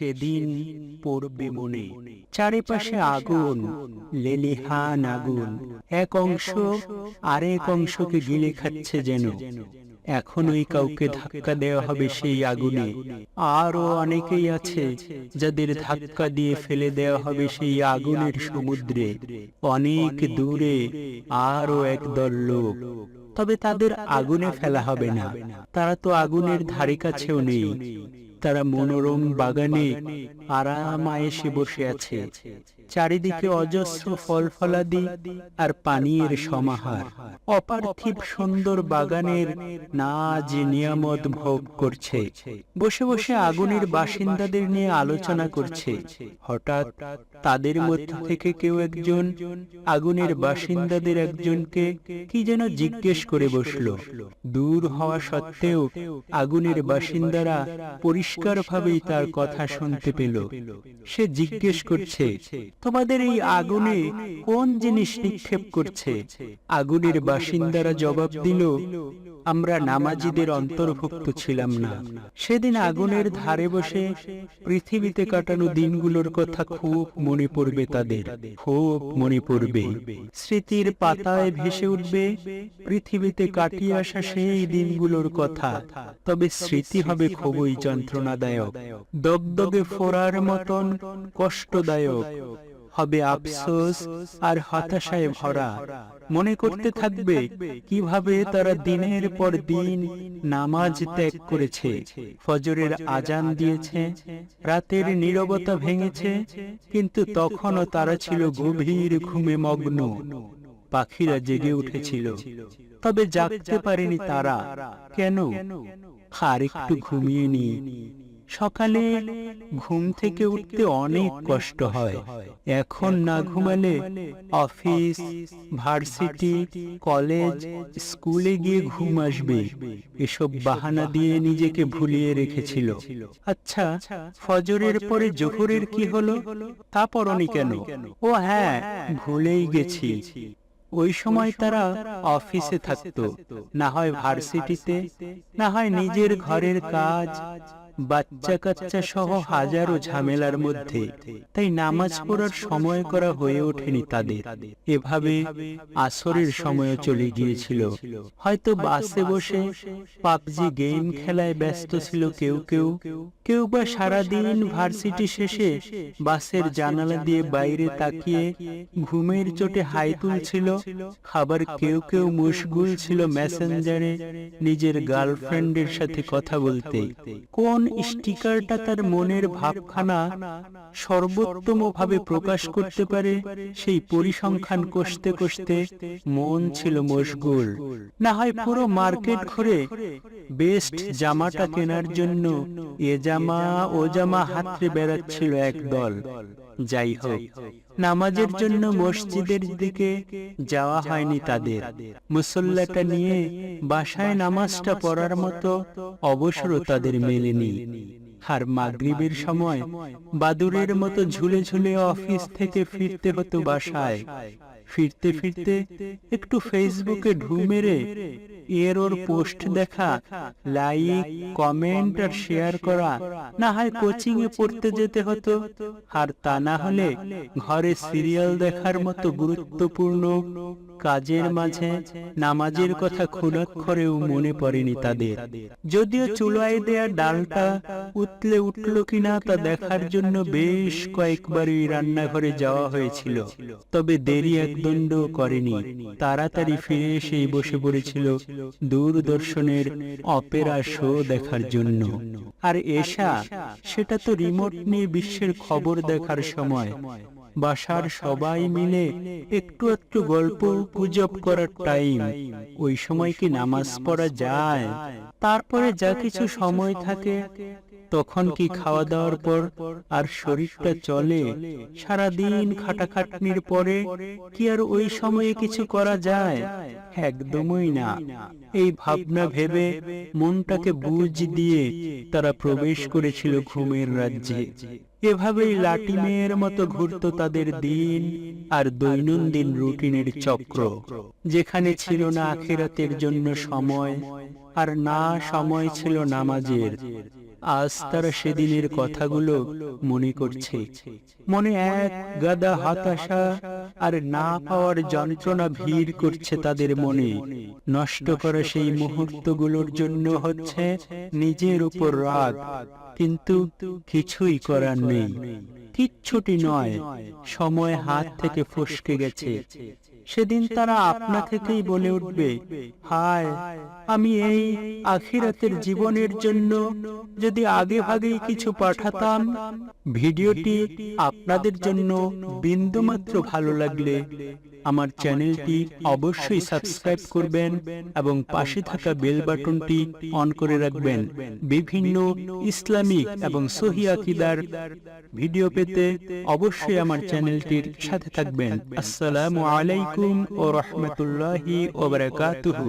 সেদিন পড়বে মনে। চারিপাশে আগুন লেলিহান আগুন। এক অংশ আরেক অংশকে গিলে খাচ্ছে যেন। এখনই কাউকে ধাক্কা দেওয়া হবে সেই আগুনে। আরও অনেকেই আছে যাদের ধাক্কা দিয়ে ফেলে দেওয়া হবে সেই আগুনের সমুদ্রে। অনেক দূরে আরও একদল লোক। তবে তাদের আগুনে ফেলা হবে না। তারা তো আগুনের ধারে কাছেও নেই। তারা মনোরম বাগানে আরাম আয়েসে বসে আছে। চারিদিকে অজস্র ফল ফলাদি আর পানীয়ের সমাহার। অপার্থিব সুন্দর বাগানের নাজ নিয়ামত ভোগ করছে। বসে বসে আগুনের বাসিন্দাদের নিয়ে আলোচনা করছে। হঠাৎ তাদের মধ্য থেকে কেউ একজন আগুনের বাসিন্দাদের একজনকে কি যেন জিজ্ঞেস করে বসল। দূর হওয়া সত্ত্বেও আগুনের বাসিন্দারা পরিষ্কারভাবেই তার কথা শুনতে পেল। সে জিজ্ঞেস করছে তোমাদের এই আগুনে কোন জিনিস নিক্ষেপ করছে? আগুনের বাসিন্দারা জবাব দিল আমরা নামাজিদের অন্তর্ভুক্ত ছিলাম না। সেদিন আগুনের ধারে বসে পৃথিবীতে কাটানো দিনগুলোর কথা খুব মনে পড়বে তাদের। খুব মনে পড়বে। স্মৃতির পাতায় ভেসে উঠবে পৃথিবীতে কাটিয়ে আসা সেই দিনগুলোর কথা। তবে স্মৃতি হবে খুবই যন্ত্রণাদায়ক। দগদগে ফোরার মতন কষ্টদায়ক। হবে আফসোস আর হতাশায় ভরা। মনে করতে থাকবে কীভাবে তারা দিনের পর দিন নামাজ ত্যাগ করেছে। ফজরের আজান দিয়েছে, রাতের নীরবতা ভেঙেছে, কিন্তু তখনও তারা ছিল গভীর ঘুমে মগ্ন। পাখিরা জেগে উঠেছিল। তবে জাগতে পারেনি তারা। কেন? আর একটু ঘুমিয়ে নি সকালে ঘুম থেকে উঠতে অনেক কষ্ট হয়। এখন না ঘুমালে অফিস, ভার্সিটি, কলেজ, স্কুলে গিয়ে ঘুম আসবে। এসব বাহানা দিয়ে নিজেকে ভুলিয়ে রেখেছিল। আচ্ছা ফজরের পরে জোহরের কি হলো? তা পরনি কেন? ও হ্যাঁ ভুলেই গেছি। ওই সময় তারা অফিসে থাকতো। না হয় ভার্সিটিতে, না হয় নিজের ঘরের কাজ বাচ্চা কাচ্চা সহ হাজারো ঝামেলার মধ্যে। তাই নামাজ পড়ার সময় করা হয়ে ওঠেনি তাদের। এভাবে আসরের সময় চলে গিয়েছিল। হয়তো বাসে বসে পাবজি গেম খেলায় ব্যস্ত ছিল কেউ কেউ। কেউ বা সারাদিন ভার্সিটি শেষে বাসের জানালা দিয়ে বাইরে তাকিয়ে ঘুমের চোটে হাই তুলছিল। খাবার কেউ কেউ মুশগুল ছিল মেসেঞ্জারে নিজের গার্লফ্রেন্ডের সাথে কথা বলতে। কোন স্টিকারটা তার মনের ভাবখানা সর্বোত্তম ভাবে প্রকাশ করতে পারে, সেই পরিসংখ্যান কষতে কষতে মন ছিল মশগুল। না হয় পুরো মার্কেট ঘুরে বেস্ট জামাটা কেনার জন্য এ জামা ও জামা হাতরে বেড়াচ্ছিল এক দল। যাই হোক নামাজের জন্য মসজিদের দিকে যাওয়া হয়নি তাদের। মুসল্লাটা নিয়ে বাসায় নামাজটা পড়ার মতো অবসরও তাদের মেলেনি। আর মাগরিবের সময় বাদুরের মতো ঝুলে ঝুলে অফিস থেকে ফিরতে হতো বাসায়। ফিরতে ফিরতে একটু ফেসবুকে ঢু মেরে এর ওর পোস্ট দেখা লাইক কমেন্ট আর শেয়ার করা। না হয় কোচিং এ পড়তে যেতে হতো। আর তা না হলে ঘরে সিরিয়াল দেখার মতো গুরুত্বপূর্ণ কাজের মাঝে নামাজের কথা খুনাক্ষরেও মনে পড়েনি তাদের। যদিও চুলায় দেয়া ডালটা উতলে উঠল কিনা তা দেখার জন্য বেশ কয়েকবারই রান্নাঘরে যাওয়া হয়েছিল। তবে দেরি একদণ্ড করেনি। তাড়াতাড়ি ফিরে এসেই বসে পড়েছিল দূরদর্শনের অপেরা শো দেখার জন্য। আর এশা, সেটা তো রিমোট নিয়ে বিশ্বের খবর দেখার সময়। বাসার সবাই মিলে একটু একটু গল্প গুজব করার টাইম ওই সময় কি নামাজ পড়া যায়? তারপরে যা কিছু সময় থাকে তখন কি খাওয়া দাওয়ার পর আর শরীরটা চলে? সারা দিন খাটাখাটনির পরে কি আর ওই সময়ে কিছু করা যায়? একদমই না। এই ভাবনা ভেবে মনটাকে বুঝ দিয়ে তারা প্রবেশ করেছিল ঘুমের রাজ্যে। এভাবেই লাটি মেয়ের মতো ঘুরত তাদের দিন আর দৈনন্দিন রুটিনের চক্র, যেখানে ছিল না আখেরাতের জন্য সময় আর না সময় ছিল নামাজের। আজ তারা সেদিনের কথাগুলো মনে করছে। মনে এক গাদা হতাশা আর না পাওয়ার যন্ত্রণা ভিড় করছে তাদের মনে। নষ্ট করা সেই মুহূর্তগুলোর জন্য হচ্ছে নিজের উপর রাগ। কিন্তু কিছুই করার নেই। কিচ্ছুটি নয়। সময় হাত থেকে ফসকে গেছে। সেদিন তারা আপনা থেকেই বলে উঠবে? হায় আমি এই আখিরাতের জীবনের জন্য যদি আগে ভাগেই কিছু পাঠাতাম ভিডিওটি আপনাদের জন্য বিন্দুমাত্র ভালো লাগলে। আমার চ্যানেলটি অবশ্যই সাবস্ক্রাইব করবেন এবং পাশে থাকা বেল বাটনটি অন করে রাখবেন। বিভিন্ন ইসলামিক এবং সহি আকিদার ভিডিও পেতে অবশ্যই আমার চ্যানেলটির সাথে থাকবেন। আসসালামু আলাইকুম ও রহমতুল্লাহি ওয়া বারাকাতুহু।